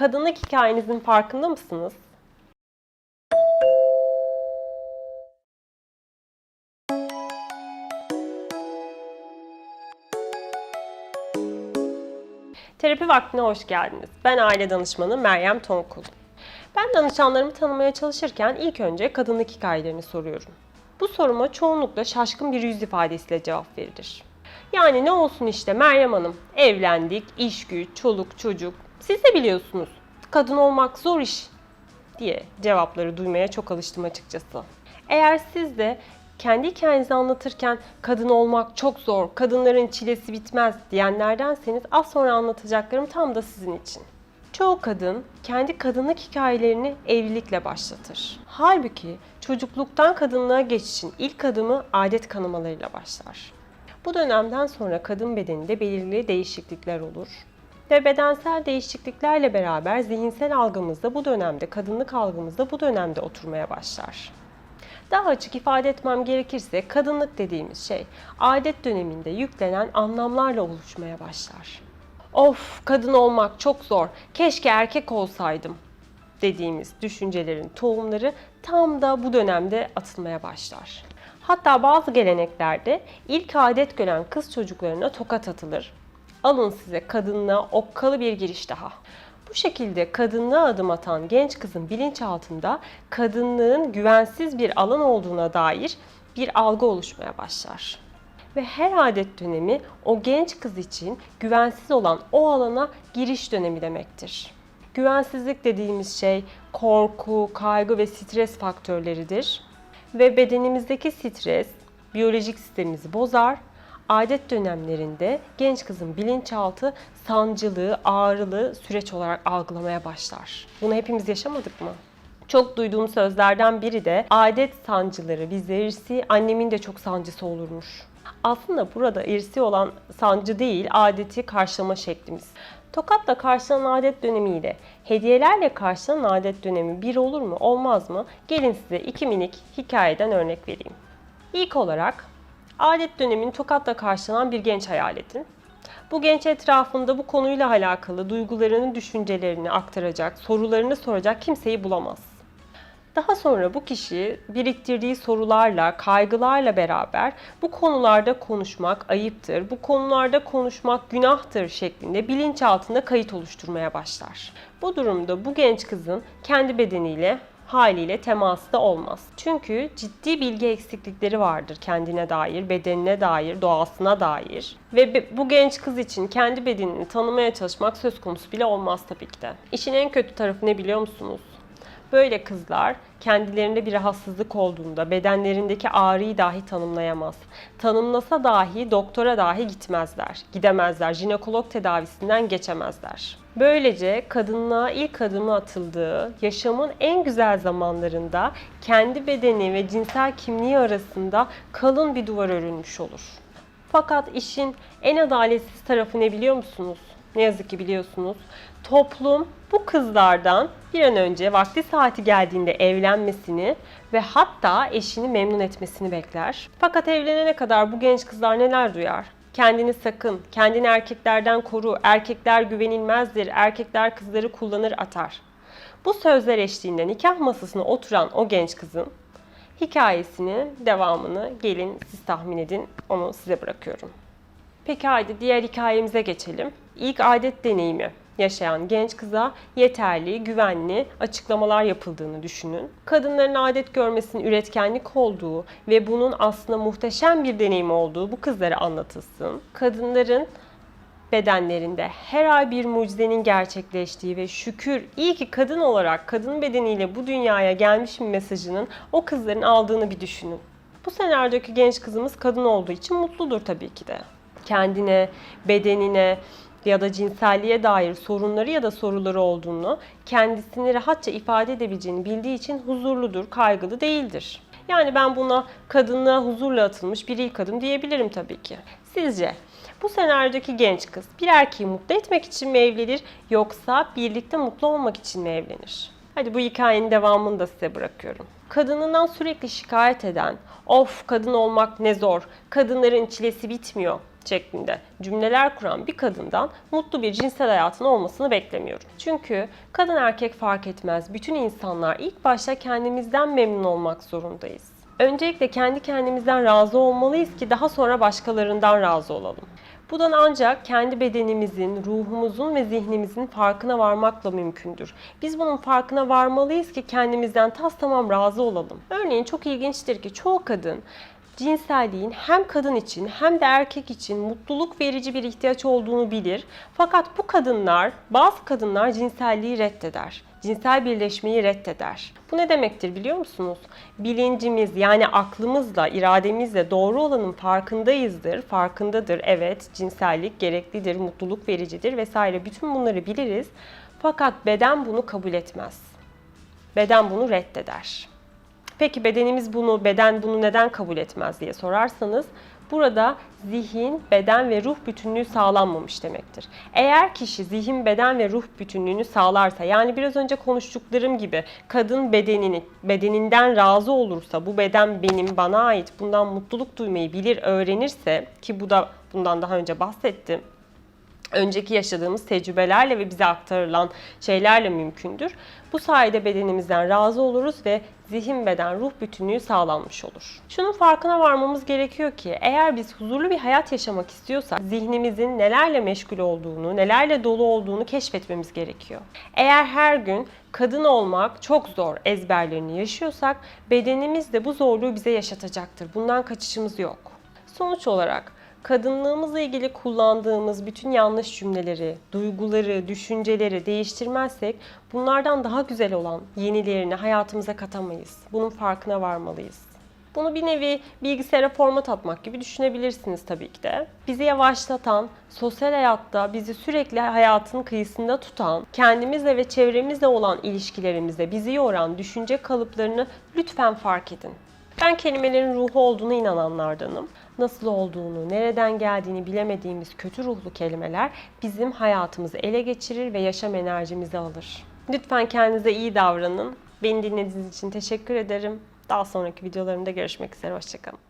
Kadınlık hikayenizin farkında mısınız? Terapi vaktine hoş geldiniz. Ben aile danışmanı Meryem Tonkul. Ben danışanlarımı tanımaya çalışırken ilk önce kadınlık hikayelerini soruyorum. Bu soruma çoğunlukla şaşkın bir yüz ifadesiyle cevap verilir. Yani ne olsun işte Meryem Hanım, evlendik, iş güç, çoluk çocuk. Siz de biliyorsunuz, kadın olmak zor iş diye cevapları duymaya çok alıştım açıkçası. Eğer siz de kendi hikayenizi anlatırken kadın olmak çok zor, kadınların çilesi bitmez diyenlerdenseniz az sonra anlatacaklarım tam da sizin için. Çoğu kadın kendi kadınlık hikayelerini evlilikle başlatır. Halbuki çocukluktan kadınlığa geçişin ilk adımı adet kanamalarıyla başlar. Bu dönemden sonra kadın bedeninde belirli değişiklikler olur. Ve bedensel değişikliklerle beraber zihinsel algımızda bu dönemde, kadınlık algımızda bu dönemde oturmaya başlar. Daha açık ifade etmem gerekirse kadınlık dediğimiz şey adet döneminde yüklenen anlamlarla oluşmaya başlar. Of kadın olmak çok zor. Keşke erkek olsaydım dediğimiz düşüncelerin tohumları tam da bu dönemde atılmaya başlar. Hatta bazı geleneklerde ilk adet gören kız çocuklarına tokat atılır. Alın size kadınlığa okkalı bir giriş daha. Bu şekilde kadınlığa adım atan genç kızın bilinçaltında kadınlığın güvensiz bir alan olduğuna dair bir algı oluşmaya başlar. Ve her adet dönemi o genç kız için güvensiz olan o alana giriş dönemi demektir. Güvensizlik dediğimiz şey korku, kaygı ve stres faktörleridir. Ve bedenimizdeki stres biyolojik sistemimizi bozar. Adet dönemlerinde genç kızın bilinçaltı sancılı, ağrılı süreç olarak algılamaya başlar. Bunu hepimiz yaşamadık mı? Çok duyduğum sözlerden biri de adet sancıları bizde irsi, annemin de çok sancısı olurmuş. Aslında burada irsi olan sancı değil, adeti karşılama şeklimiz. Tokatla karşılanan adet dönemiyle hediyelerle karşılanan adet dönemi bir olur mu, olmaz mı? Gelin size iki minik hikayeden örnek vereyim. İlk olarak adet dönemini tokatla karşılanan bir genç hayal edin. Bu genç etrafında bu konuyla alakalı duygularını, düşüncelerini aktaracak, sorularını soracak kimseyi bulamaz. Daha sonra bu kişi biriktirdiği sorularla, kaygılarla beraber bu konularda konuşmak ayıptır, bu konularda konuşmak günahtır şeklinde bilinçaltında kayıt oluşturmaya başlar. Bu durumda bu genç kızın kendi bedeniyle haliyle teması da olmaz. Çünkü ciddi bilgi eksiklikleri vardır kendine dair, bedenine dair, doğasına dair. Ve bu genç kız için kendi bedenini tanımaya çalışmak söz konusu bile olmaz tabii ki de. İşin en kötü tarafı ne biliyor musunuz? Böyle kızlar kendilerinde bir rahatsızlık olduğunda bedenlerindeki ağrıyı dahi tanımlayamaz. Tanımlasa dahi doktora dahi gitmezler. Gidemezler. Jinekolog tedavisinden geçemezler. Böylece kadınlığa ilk adımı atıldığı, yaşamın en güzel zamanlarında kendi bedeni ve cinsel kimliği arasında kalın bir duvar örülmüş olur. Fakat işin en adaletsiz tarafı ne biliyor musunuz? Ne yazık ki biliyorsunuz. Toplum bu kızlardan bir an önce vakti saati geldiğinde evlenmesini ve hatta eşini memnun etmesini bekler. Fakat evlenene kadar bu genç kızlar neler duyar? Kendini sakın, kendini erkeklerden koru, erkekler güvenilmezdir, erkekler kızları kullanır atar. Bu sözler eşliğinde nikah masasına oturan o genç kızın hikayesini, devamını gelin siz tahmin edin. Onu size bırakıyorum. Peki haydi diğer hikayemize geçelim. İlk adet deneyimi yaşayan genç kıza yeterli, güvenli açıklamalar yapıldığını düşünün. Kadınların adet görmesinin üretkenlik olduğu ve bunun aslında muhteşem bir deneyim olduğu bu kızlara anlatılsın. Kadınların bedenlerinde her ay bir mucizenin gerçekleştiği ve şükür iyi ki kadın olarak kadın bedeniyle bu dünyaya gelmiş bir mesajının o kızların aldığını bir düşünün. Bu senaryodaki genç kızımız kadın olduğu için mutludur tabii ki de. Kendine, bedenine ya da cinselliğe dair sorunları ya da soruları olduğunu kendisini rahatça ifade edebileceğini bildiği için huzurludur, kaygılı değildir. Yani ben buna kadınlığa huzurla atılmış bir ilk adım diyebilirim tabii ki. Sizce bu senaryodaki genç kız bir erkeği mutlu etmek için mi evlenir yoksa birlikte mutlu olmak için mi evlenir? Hadi bu hikayenin devamını da size bırakıyorum. Kadınından sürekli şikayet eden, of kadın olmak ne zor, kadınların çilesi bitmiyor şeklinde cümleler kuran bir kadından mutlu bir cinsel hayatın olmasını beklemiyorum. Çünkü kadın erkek fark etmez. Bütün insanlar ilk başta kendimizden memnun olmak zorundayız. Öncelikle kendi kendimizden razı olmalıyız ki daha sonra başkalarından razı olalım. Bu da ancak kendi bedenimizin, ruhumuzun ve zihnimizin farkına varmakla mümkündür. Biz bunun farkına varmalıyız ki kendimizden tas tamam razı olalım. Örneğin çok ilginçtir ki çoğu kadın cinselliğin hem kadın için hem de erkek için mutluluk verici bir ihtiyaç olduğunu bilir. Fakat bu kadınlar, bazı kadınlar cinselliği reddeder. Cinsel birleşmeyi reddeder. Bu ne demektir biliyor musunuz? Bilincimiz yani aklımızla, irademizle doğru olanın farkındayızdır. Farkındadır. Evet, cinsellik gereklidir, mutluluk vericidir vesaire. Bütün bunları biliriz. Fakat beden bunu kabul etmez. Beden bunu reddeder. Peki bedenimiz bunu, beden bunu neden kabul etmez diye sorarsanız burada zihin, beden ve ruh bütünlüğü sağlanmamış demektir. Eğer kişi zihin, beden ve ruh bütünlüğünü sağlarsa yani biraz önce konuştuklarım gibi kadın bedenini bedeninden razı olursa bu beden benim bana ait bundan mutluluk duymayı bilir, öğrenirse ki bu da bundan daha önce bahsettim önceki yaşadığımız tecrübelerle ve bize aktarılan şeylerle mümkündür. Bu sayede bedenimizden razı oluruz ve zihin beden ruh bütünlüğü sağlanmış olur. Şunun farkına varmamız gerekiyor ki eğer biz huzurlu bir hayat yaşamak istiyorsak zihnimizin nelerle meşgul olduğunu, nelerle dolu olduğunu keşfetmemiz gerekiyor. Eğer her gün kadın olmak çok zor ezberlerini yaşıyorsak bedenimiz de bu zorluğu bize yaşatacaktır. Bundan kaçışımız yok. Sonuç olarak kadınlığımızla ilgili kullandığımız bütün yanlış cümleleri, duyguları, düşünceleri değiştirmezsek bunlardan daha güzel olan yenilerini hayatımıza katamayız. Bunun farkına varmalıyız. Bunu bir nevi bilgisayara format atmak gibi düşünebilirsiniz tabii ki de. Bizi yavaşlatan, sosyal hayatta bizi sürekli hayatın kıyısında tutan, kendimizle ve çevremizle olan ilişkilerimizde bizi yoran düşünce kalıplarını lütfen fark edin. Ben kelimelerin ruhu olduğunu inananlardanım. Nasıl olduğunu, nereden geldiğini bilemediğimiz kötü ruhlu kelimeler bizim hayatımızı ele geçirir ve yaşam enerjimizi alır. Lütfen kendinize iyi davranın. Beni dinlediğiniz için teşekkür ederim. Daha sonraki videolarımda görüşmek üzere. Hoşçakalın.